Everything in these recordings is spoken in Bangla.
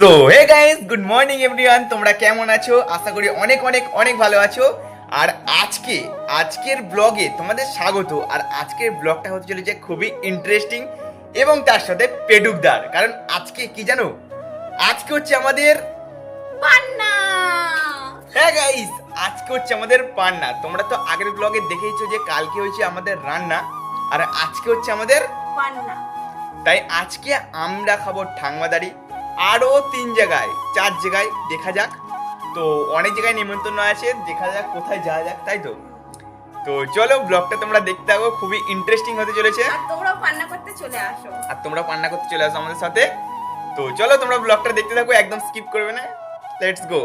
তো hey guys good morning everyone তোমরা কেমন আছো? আশা করি অনেক অনেক অনেক ভালো আছো। আর আজকে আজকের ব্লগে তোমাদের স্বাগত। আর আজকের ব্লগটা হতে চলেছে খুবই ইন্টারেস্টিং এবং তার সাথে পেডুকদার। কারণ আজকে কি জানো? আজকে হচ্ছে আমাদের পান্না। হ্যাঁ গাইস আজকে হচ্ছে আমাদের পান্না। তোমরা তো আগের ব্লগে দেখেইছো যে কালকে হয়েছে আমাদের রান্না। আর আজকে হচ্ছে আমাদের পান্না। তাই আজকে আমরা খাব ঠাংমাদারি আরও তিন জায়গায় চার জায়গায় দেখা যাক। তো অনেক জায়গায় নিমন্ত্রণ আছে দেখা যাক কোথায় যাওয়া যাক তাই তো? তো চলো ব্লগটা তোমরা দেখতে থাকো খুবই ইন্টারেস্টিং হতে চলেছে। আর তোমরাও পান্না করতে চলে আসো। আর তোমরা পান্না করতে চলে আসো আমাদের সাথে। তো চলো তোমরা ব্লগটা দেখতে থাকো একদম স্কিপ করবে না। Let's go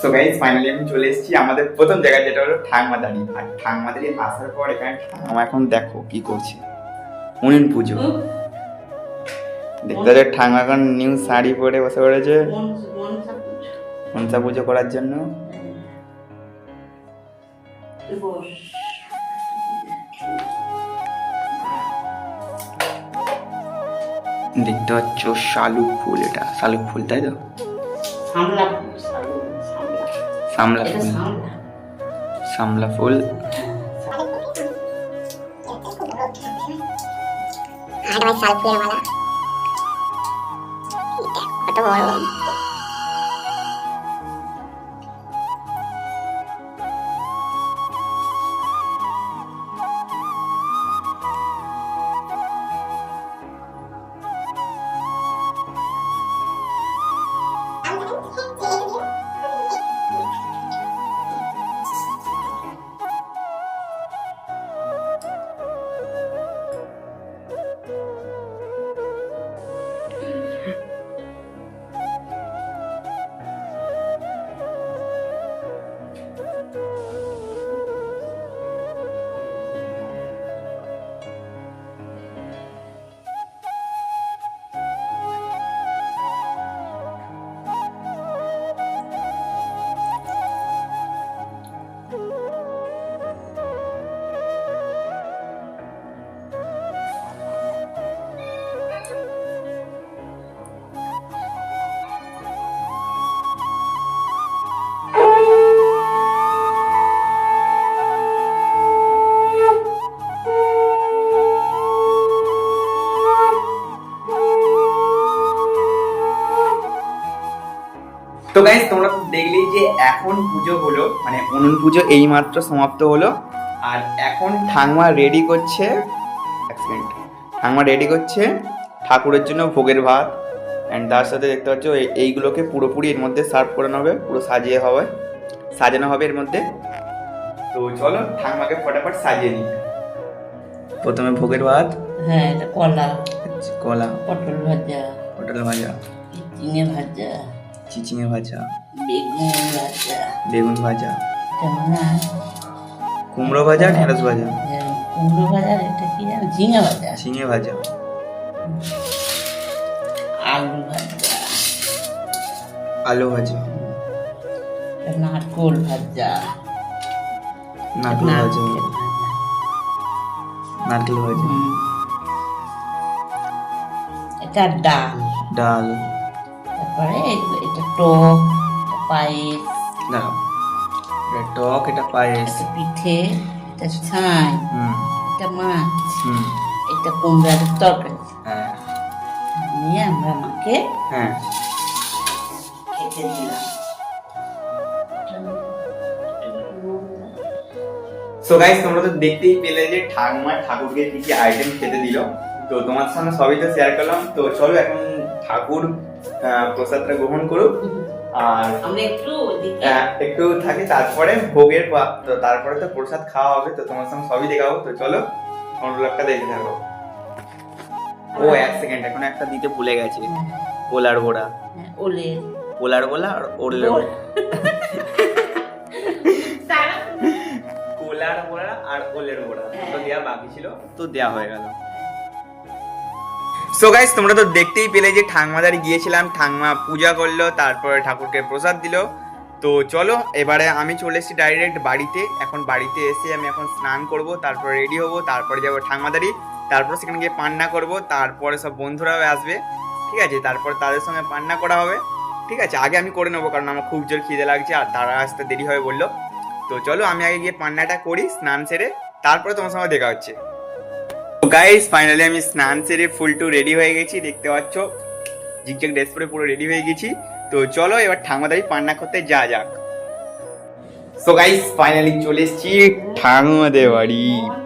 so guys finally আমি চলে এসেছি আমাদের প্রথম জায়গা যেটা হলো ঠাংমাদারি আর ঠাংমাদারি আসার পর এখানে ঠাংমা এখন দেখো কি করছে। উনিন পুজো দেখতে পাচ্ছ ঠাংমা এখন নিউ শাড়ি পরে বসে পড়েছে। মনসা পুজো করার জন্য। দেখতে পাচ্ছ শালুক ফুল এটা। শালুক ফুল তাই তো? সামলা ফুল সামলা সামলা ফুল। আর ভাই এখন পুজো হলো মানে উনুন পুজো এই মাত্র সমাপ্ত হলো আর এখন ঠাংমা রেডি করছে এক ঠাংমা রেডি করছে ঠাকুরের জন্য ভোগের ভাত অ্যান্ড তার সাথে দেখতে পাচ্ছ এই- এইগুলোকে পুরোপুরি এর মধ্যে সার্ভ করানো হবে পুরো সাজিয়ে হবে সাজানো হবে এর মধ্যে। তো চলো ঠাংমাকে ফটাফট সাজিয়ে নিই। প্রথমে ভোগের ভাত। হ্যাঁ এটা কলা। কলা। পটল ভাজা। পটল ভাজা। ঝিঙে ভাজা। চিচিঙে ভাজা। বেগুন ভাজা বেগুন ভাজা কেমন কুমড়ো ভাজা ঢেঁড়স ভাজা হ্যাঁ, কুমড়ো ভাজা এটা কি জানো? ঝিঙে ভাজা ঝিঙে ভাজা আলু ভাজা আলু ভাজা নারকোল ভাজা নারকেল ভাজা নারকেল ভাজা। এটা ডাল। ডাল। তারপরে এটা টক। পায়েস। দাঁড়াও এটা টক এটা পায়েস। এটা পিঠে এটা ছাই হুম। এটা মাছ হুম। এটা কুমড়ার তরকারি। হ্যাঁ। নিয়ে আমরা মাকে হ্যাঁ। খেতে দিলাম। সো গাইস তোমরা তো দেখতেই পেলে যে ঠাকুমা ঠাকুরকে কি কি আইটেম খেতে দিল। তো তোমার সামনে সবই তো শেয়ার করলাম। তো চলো এখন ঠাকুর আহ, প্রসাদটা গ্রহণ করুক। আর আমরা একটু একটু থাকে তারপরে ভোগের তো তারপরে তো প্রসাদ খাওয়া হবে তো তোমার সঙ্গে সবই দেখাবো তো চলো আমার ব্লগটা দেখে থাকো। ও এক সেকেন্ড এখন একটা দিতে ভুলে গেছে। ওলার বোড়া। হ্যাঁ, ওলের ওলার বোলা আর ওল। কোলার বোড়া আর ওলের বোড়া। তো হ্যাঁ। দেয়া বাকি ছিল তো দেয়া হয়ে গেল। সো গাইস তোমরা তো দেখতেই পেলে যে ঠাংমাদারি গিয়েছিলাম ঠাংমা পূজা করল, তারপরে ঠাকুরকে প্রসাদ দিল। তো চলো, এবারে আমি চলে এসেছি ডাইরেক্ট বাড়িতে। এখন বাড়িতে এসে আমি এখন স্নান করব, তারপর রেডি হব, তারপরে যাব ঠাংমাদারি তারপর সেখানে গিয়ে পান্না করব, তারপরে সব বন্ধুরাও আসবে। ঠিক আছে, তারপর তাদের সঙ্গে পান্না করা হবে। ঠিক আছে, আগে আমি করে নেব, কারণ আমার খুব জোর খিদে লাগছে, আর তারা আসতে দেরি হবে বলল। তো চলো, আমি আগে গিয়ে পান্নাটা করি, স্নান সেরে, তারপরে তোমার সঙ্গে দেখা হচ্ছে। গাইস ফাইনালি আমি স্নান সেরে ফুল টু রেডি হয়ে গেছি দেখতে পাচ্ছ? জিগজ্যাগ ড্রেস পরে পুরো রেডি হয়ে গেছি। তো চলো এবার ঠাকুমাদারি পান্না করতে যা যাক। সো গাইস ফাইনালি চলে এসেছি ঠাকুমাদের বাড়ি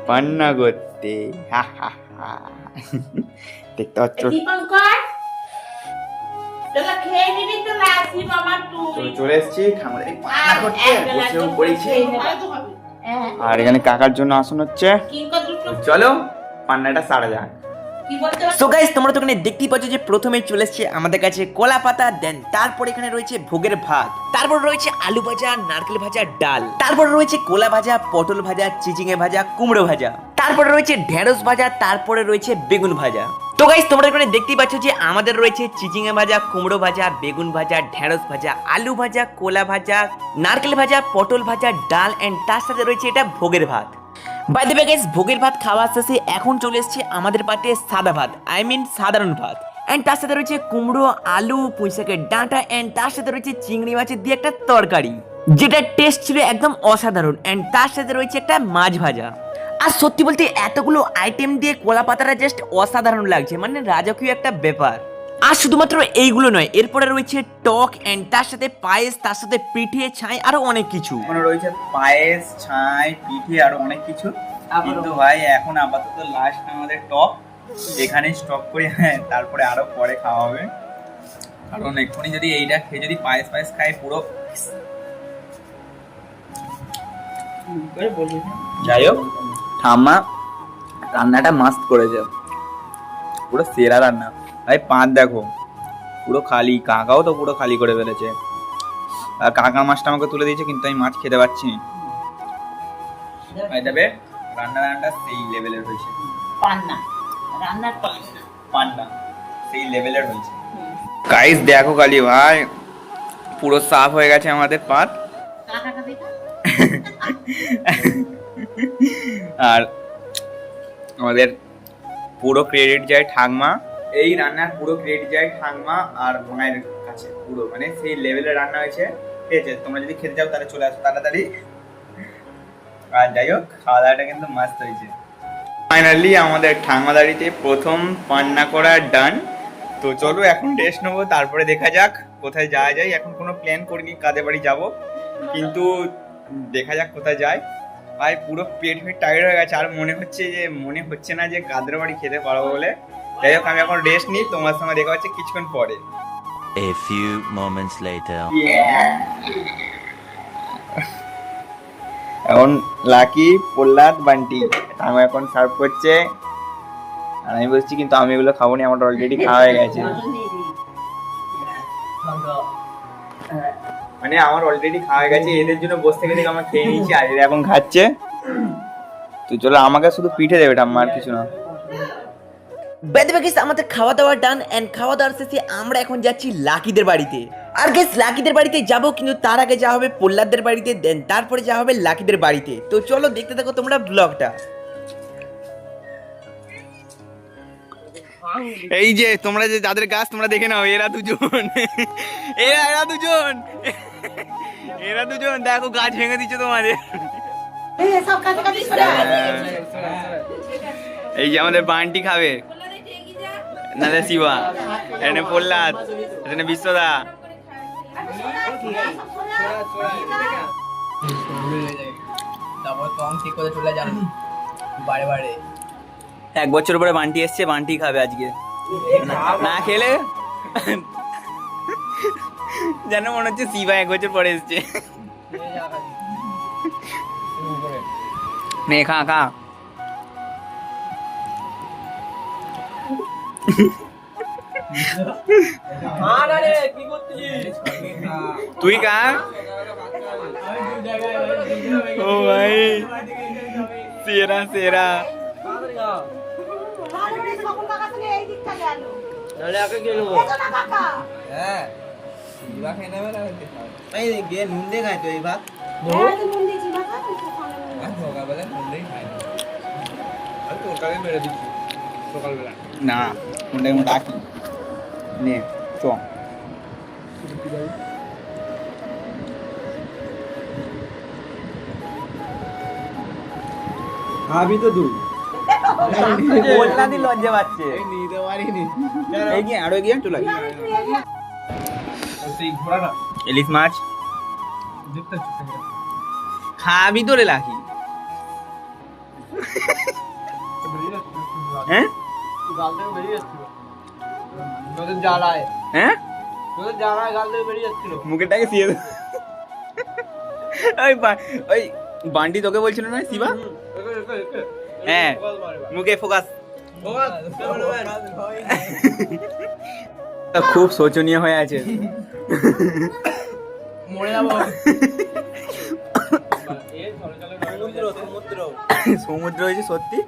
পান্না করতে। হা হা হা। দেখতে পাচ্ছ? চলে এসেছি ঠাকুমাদারি পান্না করতে বসেও পড়েছি। হ্যাঁ। আর এখানে কাকার জন্য আসন হচ্ছে। চলো পান্নাটা সারা যাক সো গাইস তোমরা তো এখানে দেখতেই পাচ্ছ যে প্রথমে চলে এসছে আমাদের কাছে কলা পাতা দেন তারপর এখানে রয়েছে ভোগের ভাত তারপর রয়েছে আলু ভাজা নারকেল ভাজা ডাল তারপর রয়েছে কোলা ভাজা পটল ভাজা চিচিঙে ভাজা কুমড়ো ভাজা তারপরে রয়েছে ঢেঁড়স ভাজা তারপরে রয়েছে বেগুন ভাজা। তো গাইস তোমরা এখানে দেখতেই পাচ্ছ যে আমাদের রয়েছে চিচিঙে ভাজা কুমড়ো ভাজা বেগুন ভাজা ঢেঁড়স ভাজা আলু ভাজা কোলা ভাজা নারকেল ভাজা পটল ভাজা ডাল এন্ড তার সাথে রয়েছে এটা ভোগের ভাত। বাই দ্য গাইস ভোগের ভাত খাওয়া শেষে এখন চলে এসেছে আমাদের পাটে সাদা ভাত আই মিন সাধারণ ভাত। অ্যান্ড তার সাথে রয়েছে কুমড়ো, আলু পুঁইশাকের ডাঁটা অ্যান্ড তার সাথে রয়েছে চিংড়ি মাছের দিয়ে একটা তরকারি, যেটা টেস্ট ছিল একদম অসাধারণ। অ্যান্ড তার সাথে রয়েছে একটা মাছ ভাজা। আর সত্যি বলতে এতগুলো আইটেম দিয়ে কলা পাতাটা জাস্ট অসাধারণ লাগছে মানে রাজকীয় একটা ব্যাপার। আর শুধুমাত্র এইগুলো নয় এরপরে রয়েছে টক এন্ড তার সাথে পায়েস তার সাথে পিঠে ছাই আরও অনেক কিছু। ওখানে রয়েছে পায়েস ছাই পিঠে আরও অনেক কিছু। কিন্তু ভাই এখন আপাতত লাস্ট আমাদের টক এখানে স্টপ করে হ্যাঁ তারপরে আরও পরে খাওয়া হবে। কারণ এক্ষুনি যদি এইটা খেয়ে যদি পায়েস পায়েস খাই পুরো যাই হোক ঠাম্মা রান্নাটা মাস্ত করেছে। পুরো সেরা রান্না। ভাই পাঁচ দেখো। পুরো খালি। কাকাও তো পুরো খালি করে ফেলেছে। আর কাকা মাছটা আমাকে তুলে দিয়েছে কিন্তু আমি মাছ খেতে পারছি না। ভাই তবে রান্না রান্নাটা সেই লেভেলের হয়েছে। পান্না। রান্নার পান্না। পান্না। সেই লেভেলের হয়েছে। গাইস দেখো কালি ভাই। পুরো সাফ হয়ে গেছে আমাদের পাত। আর আমাদের পুরো ক্রেডিট যায় ঠাকমা। এই রান্নার পুরো ক্রেডিট যায় ঠাকমা আর মায়ের কাছে, পুরো। মানে সেই লেভেলের রান্না হয়েছে। ঠিক আছে, তোমরা যদি খেতে চাও তাহলে চলে আসো তাড়াতাড়ি। আর যাই হোক খাওয়া দাওয়াটা কিন্তু মাস্ত হয়েছে। ফাইনালি আমাদের ঠাকমাদারিতে প্রথম পান্না করা ডান তো চলো এখন টেস্ট নেব, তারপরে দেখা যাক কোথায় যাওয়া যায়। এখন কোনো প্ল্যান করিনি কাদের বাড়ি যাব। কিন্তু দেখা যাক কোথায় যায়। ভাই, পুরো পেট ফেট টায়ার্ড হয়ে গেছে। আর মনে হচ্ছে যে, মনে হচ্ছে না যে কাদের বাড়ি খেতে পারব বলে। যাই হোক আমি এখন রেস্ট নিই তোমার সঙ্গে দেখা হচ্ছে কিছুক্ষণ পরে। A few moments later. এখন লাকি প্রহ্লাদ বান্টি আমি এখন সার্ভ করছে। আর আমি বলছি কিন্তু আমি এগুলো খাব না আমার অলরেডি খাওয়া হয়ে গেছে। মানে আমার অলরেডি খাওয়া হয়ে গেছে এদের জন্য বসে থেকে থেকে আমার খেয়ে নিয়েছি আর এরা এখন খাচ্ছে। তো চলো আমাকে শুধু পিঠে দেবে ঠাম্মা আর কিছু না। বেদ গেস আমাদের খাওয়া দাওয়া ডান এন্ড খাওয়া দাওয়ার শেষে আমরা এখন যাচ্ছি লাকিদের বাড়িতে। আর গেস লাকিদের বাড়িতে যাব কিন্তু তার আগে যাওয়া হবে প্রহ্লাদদের বাড়িতে দেন তারপরে যাওয়া হবে লাকিদের বাড়িতে। তো চলো দেখতে থাকো তোমরা ব্লগটা এই যে তোমরা যে যাদের গাছ তোমরা দেখে নাও এরা দুজন। এরা এরা দুজন। এরা দুজন দেখো গাছ ভেঙে দিচ্ছে তোমাদের। এই যে আমাদের বান্টি খাবে। নালে শিবা এখানে প্রহ্লাদ, এখানে বিশ্বদা। এক বছর পরে বান্টি এসছে, বান্টি খাবে আজকে। না খেলে? যেন মনে হচ্ছে শিবা এক বছর পরে এসছে। খা খা। তুই খা ও ভাই। সেরা সেরা হ্যাঁ জিবা খেয়ে না তো ডাকি নে। চ। খাবি তুই লজ্জা পাচ্ছে। এগিয়ে আরও এগিয়ে চলে। ইলিশ মাছ। খাবি রে লাকি হ্যাঁ? হ্যাঁ? তোদের গাল বেরিয়ে যাচ্ছিল। মুখেরটাকে সিয়ে ওই তোকে বলছিল না শিবা? হ্যাঁ। মুখে ফোকাস। খুব শোচনীয় হয়ে আছে। মরে যাব। সমুদ্র হয়েছে সত্যি?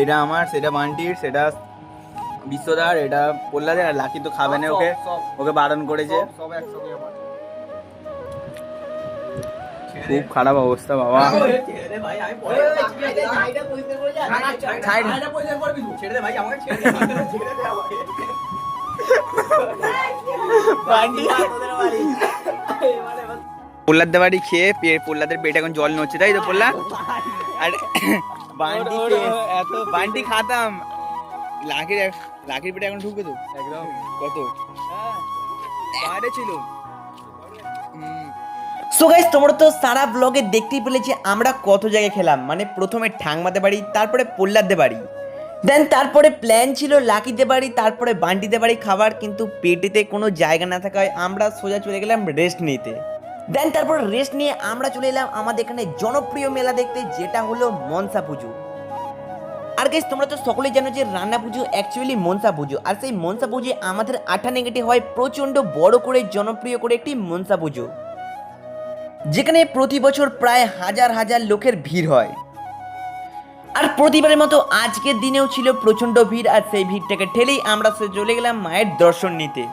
এটা আমার সেটা বান্টির সেটা বিশ্বদার এটা পল্লাদের আর লাকি তো খাবে না ওকে। ওকে বারণ করেছে। সব একসঙ্গে আমার। খুব খারাপ অবস্থা বাবা। ছেড়ে দে ভাই আমাকে ছেড়ে পোল্লাদের বাড়ি। খেয়ে পোল্লাদের পেটে এখন জল নড়ছে তাই তো পোল্লা আর বান্টি খেয়ে- বান্টি খাতাম। লাকির লাকির পেটে এখন ঢুকবে তো একদম। কত? বাইরে ছিল। সো গাইস তোমরা তো সারা ব্লগে দেখতেই পেলে যে আমরা কত জায়গায় খেলাম। মানে প্রথমে ঠাংমাতে বাড়ি তারপরে পোল্লাদে বাড়ি। দেন তারপরে প্ল্যান ছিল লাকিতে বাড়ি তারপরে বান্টিতে বাড়ি খাবার কিন্তু পেটেতে কোনো জায়গা না থাকায় আমরা সোজা চলে গেলাম রেস্ট নিতে। দেন তারপর রেস্ট নিয়ে আমরা চলে এলাম আমাদের এখানে জনপ্রিয় মেলা দেখতে, যেটা হলো মনসা পুজো। আর গাইস তোমরা তো সকলেই জানো যে রান্না পুজো অ্যাকচুয়ালি মনসা পুজো। আর সেই মনসা পুজো আমাদের আঠা নেগেটে হয় প্রচণ্ড বড় করে, জনপ্রিয় করে একটি মনসা পুজো। যেখানে প্রতি বছর প্রায় হাজার হাজার লোকের ভিড় হয়। আর প্রতিবারের মতো আজকের দিনেও ছিল প্রচণ্ড ভিড়, আর সেই ভিড়টাকে ঠেলেই আমরা চলে গেলাম মায়ের দর্শন নিতে।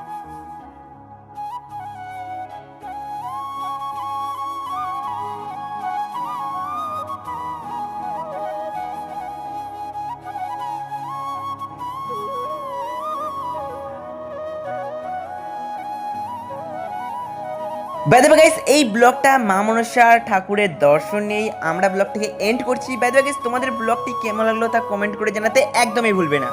বাইদেবে গাইস এই ব্লগটা মা মনসা ঠাকুরের দর্শন নিয়েই আমরা ব্লগটিকে এন্ড করছি। বাইদেবে গাইস তোমাদের ব্লগটি কেমন লাগল তা কমেন্ট করে জানাতে একদমই ভুলবে না।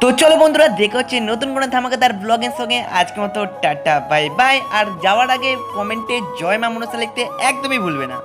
তো চলো বন্ধুরা, দেখা হচ্ছে নতুন কোনো ধামাকাদার ব্লগের সঙ্গে। আজকে মতো টাটা বাই বাই আর যাওয়ার আগে কমেন্টে জয় মা মনসা লিখতে একদমই ভুলবে না।